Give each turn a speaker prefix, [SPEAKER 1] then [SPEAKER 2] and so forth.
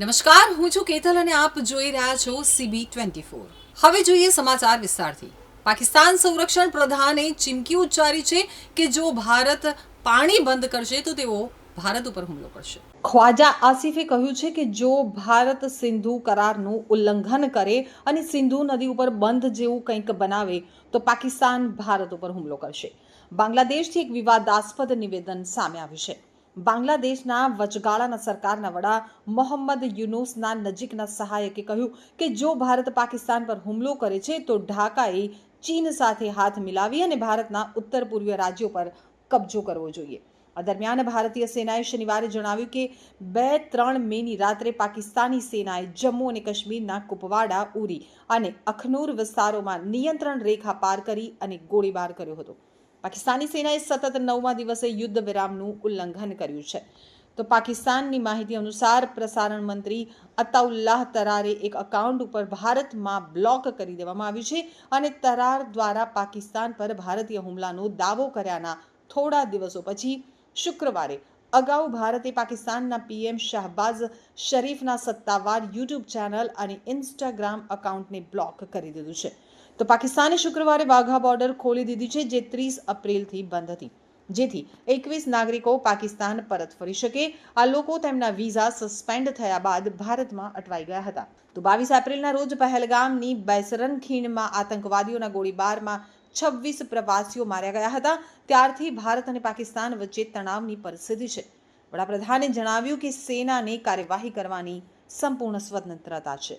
[SPEAKER 1] નમસ્કાર, હું છું કેતલ અને આપ જોઈ રહ્યા છો સીબી ટ્વેન્ટી ફોર હવે જોઈએ સમાચાર વિસ્તારથી. પાકિસ્તાન સંરક્ષણ પ્રધાને ચીમકી ઉચ્ચારી છે કે જો ભારત પાણી બંધ કરશે તો તેઓ ભારત ઉપર હુમલો કરશે. ખ્વાજા આસિફે કહ્યું છે કે જો ભારત સિંધુ કરારનું ઉલ્લંઘન કરે અને સિંધુ નદી ઉપર બંધ જેવું કંઈક બનાવે, તો પાકિસ્તાન ભારત ઉપર હુમલો કરશે. બાંગ્લાદેશથી એક વિવાદાસ્પદ નિવેદન સામે આવ્યું છે. બાંગ્લાદેશના વચગાળાના સરકારના વડા મોહમ્મદ યુનુસના નજીકના સહાયકે કહ્યું કે જો ભારત પાકિસ્તાન પર હુમલો કરે છે, તો ઢાકાએ ચીન સાથે હાથ મિલાવી અને ભારતના ઉત્તર પૂર્વીય રાજ્યો પર કબજો કરવો જોઈએ. આ દરમિયાન ભારતીય સેનાએ શનિવારે જણાવ્યું કે બે ત્રણ મેની રાત્રે પાકિસ્તાની સેનાએ જમ્મુ અને કાશ્મીરના કુપવાડા ઉરી અને અખનૂર વિસ્તારોમાં નિયંત્રણ રેખા પાર કરી અને ગોળીબાર કર્યો હતો. પાકિસ્તાની સેનાએ સતત નવમા દિવસે યુદ્ધ વિરામનું ઉલ્લંઘન કર્યું છે. તો પાકિસ્તાનની માહિતી અનુસાર પ્રસારણ મંત્રી અતાઉલ્લાહ તરારે એક અકાઉન્ટ ઉપર ભારતમાં બ્લોક કરી દેવામાં આવ્યું છે અને તરાર દ્વારા પાકિસ્તાન પર ભારતીય હુમલાનો દાવો કર્યાના થોડા દિવસો પછી શુક્રવારે અગાઉ ભારતે પાકિસ્તાનના પીએમ શાહબાઝ શરીફના સત્તાવાર યુટ્યુબ ચેનલ અને ઇન્સ્ટાગ્રામ અકાઉન્ટને બ્લોક કરી દીધું છે. તો પાકિસ્તાને શુક્રવારે વાઘા બોર્ડર ખોલી દીધી છે, જે ત્રીસ એપ્રિલથી બંધ હતી. જેથી એકવીસ નાગરિકો પાકિસ્તાન પરત ફરી શકે. આ લોકો તેમના વિઝા સસ્પેન્ડ થયા બાદ ભારતમાં અટવાઈ ગયા હતા. તો બાવીસ એપ્રિલના રોજ પહેલગામની બેસરન ખીણમાં આતંકવાદીઓના ગોળીબારમાં છવ્વીસ પ્રવાસીઓ માર્યા ગયા હતા. ત્યારથી ભારત અને પાકિસ્તાન વચ્ચે તણાવની પરિસ્થિતિ છે. વડાપ્રધાને જણાવ્યું કે સેનાને કાર્યવાહી કરવાની સંપૂર્ણ સ્વતંત્રતા છે.